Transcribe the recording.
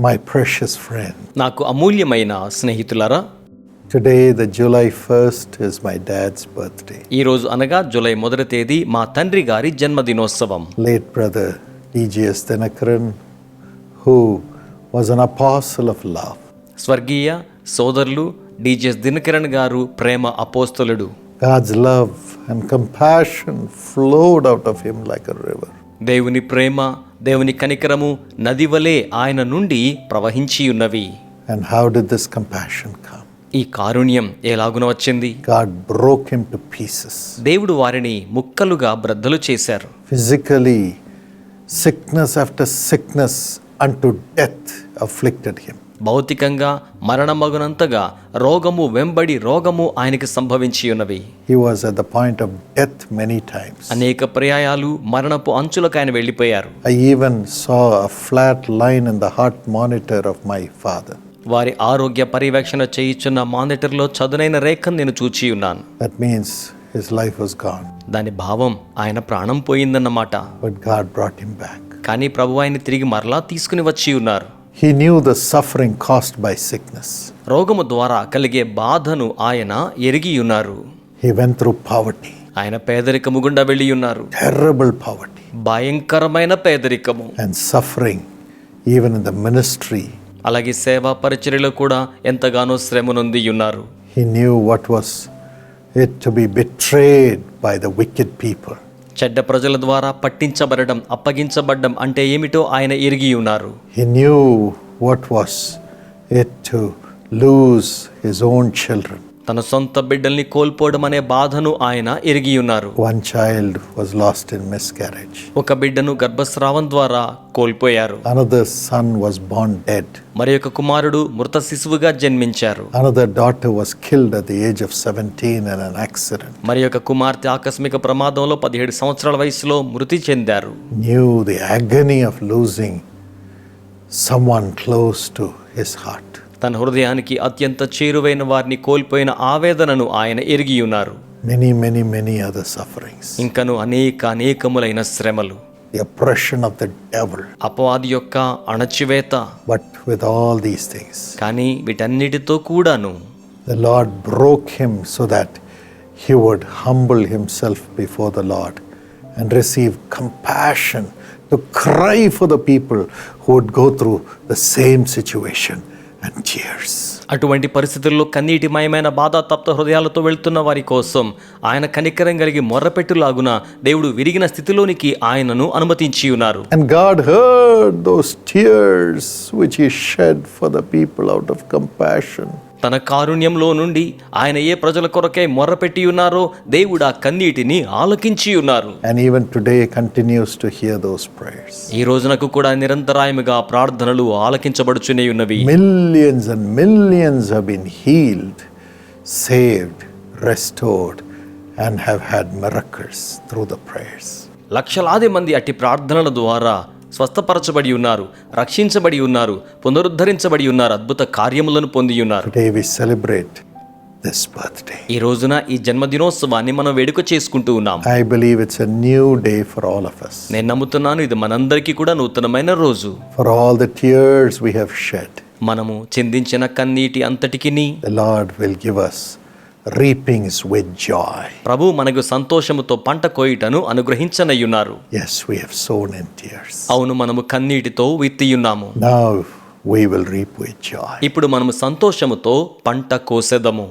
My precious friend, నాకు అమూల్యమైన స్నేహితులారా today, the July 1st, is my dad's birthday. ఈ రోజు అనగా జూలై మొదటి తేదీ మా తండ్రి గారి జన్మదినోత్సవం Late brother D.G.S. Thinakaran, who was an apostle of love, స్వర్గీయ సోదరులు డిజెస్ దినకరణ్ గారు ప్రేమ అపోస్తలుడు God's love and compassion flowed out of him like a river. దేవుని ప్రేమ దేవుని కనికరము నది వలె ఆయన నుండి ప్రవహించి ఉన్నవి and how did this compassion come ఈ కారుణ్యం ఎలాగున వచ్చింది? God broke him to pieces దేవుడు వారిని ముక్కలుగా బ్రద్దలు చేశారు. ఫిజికలీ సిక్నెస్ ఆఫ్టర్ సిక్నెస్ అంటూ డెత్ అఫ్లిక్టెడ్ హిమ్ భౌతికంగా మరణమగునంతగా రోగము వెంబడి రోగము ఆయనకి సంభవించి ఉన్నవి of death many times. అనేక పర్యాయాలు మరణపు అంచులకు ఆయన వెళ్ళిపోయారు even saw a flat line in the heart monitor of my father. వారి ఆరోగ్య పర్యవేక్షణ చేయుచున్న మానిటర్లో చదునైన రేఖను నేను చూచి ఉన్నాను was gone. దాని భావం ఆయన ప్రాణం పోయిందన్నమాట brought him back. కానీ ప్రభు ఆయన తిరిగి మరలా తీసుకుని వచ్చి ఉన్నారు He knew the suffering caused by sickness. రోగము ద్వారా కలిగే బాధను ఆయన ఎరిగి ఉన్నారు He went through poverty, ఆయన పేదరికము గుండా వెళ్ళి ఉన్నారు terrible poverty, భయంకరమైన పేదరికము and suffering, even in the ministry. అలాగే సేవా పరిచర్యలో కూడా ఎంతగానో శ్రమ నొంది ఉన్నారు He knew what was it to be betrayed by the wicked people. చెడ్డ ప్రజల ద్వారా పట్టించబడడం అప్పగించబడ్డం అంటే ఏమిటో ఆయన ఎరిగి ఉన్నారు He knew what was it to lose his own. తన సొంత బిడ్డల్ని కోల్పోవడం అనే బాధను ఆయన ఎరిగి ఉన్నారు one child was lost in miscarriage ఒక బిడ్డను గర్భస్రావం ద్వారా కోల్పోయారు. అనదర్ సన్ వాస్ బాండ్ డెడ్ మరి ఒక కుమారుడు మృత శిశువుగా జన్మించారు. Another daughter was killed at age of 17 an accident మరి ఒక కుమార్తె ఆకస్మిక ప్రమాదంలో 17 సంవత్సరాల వయసులో మృతి చెందారు. Knew the agony of losing someone close to his heart తన హృదయానికి అత్యంత చేరువైన వారిని కోల్పోయిన ఆవేదనను ఆయన ఎరిగి ఉన్నారు Many, many, many other sufferings. ఇంకను అనేక అనేకములైన శ్రమలు The oppression of the devil. అపవాది యొక్క అణచివేత But with all these things, కానీ వీటన్నిటితో కూడాను the Lord broke him so that he would humble himself before the Lord and receive compassion to cry for the people who would go through the same situation and tears. అటువంటి పరిస్థితుల్లో కన్నీటిమయమైన బాధ తప్త హృదయాలతో వెళ్తున్న వారి కోసం ఆయన కనికరం కలిగి మొర్రపెట్టులాగున దేవుడు విరిగిన స్థితిలోనికి ఆయనను అనుమతించి ఉన్నారు And God heard those tears which he shed for the people out of compassion. తన కారుణ్యంలో నుండి ఆయన ఏ ప్రజల కొరకై మొరపెట్టి ఉన్నారో దేవుడు ఆ కన్నీటిని ఆలకించి ఉన్నారు. ఈ రోజునకు కూడా నిరంతరాయముగా ప్రార్థనలు ఆలకించబడుచునే ఉన్నవి. Millions and millions healed saved restored and have had miracles through the prayers లక్షలాది మంది అట్టి ప్రార్థనల ద్వారా స్వస్థపరచబడి ఉన్నారు రక్షించబడి ఉన్నారు పునరుద్ధరించబడి ఉన్నారు అద్భుత కార్యములను పొంది ఉన్నారు this birthday. ఈ రోజున ఈ జన్మదినోత్సవాన్ని మనం వేడుక చేసుకుంటూ ఉన్నాం I believe it's a new day for all of us. నేను నమ్ముతున్నాను ఇది మనందరికీ కూడా నూతనమైన రోజు For all the tears we have shed, మనము చిందించిన కన్నీటి అంతటికిని Lord will give us reapings with joy. ప్రభు మనకు సంతోషముతో పంట కోయిటను అనుగ్రహించనయ్యున్నారు Yes, we have sown in tears. అవును మనము కన్నీటితో విత్తియున్నాము Now we will reap with joy. ఇప్పుడు మనము సంతోషముతో పంట కోసెదము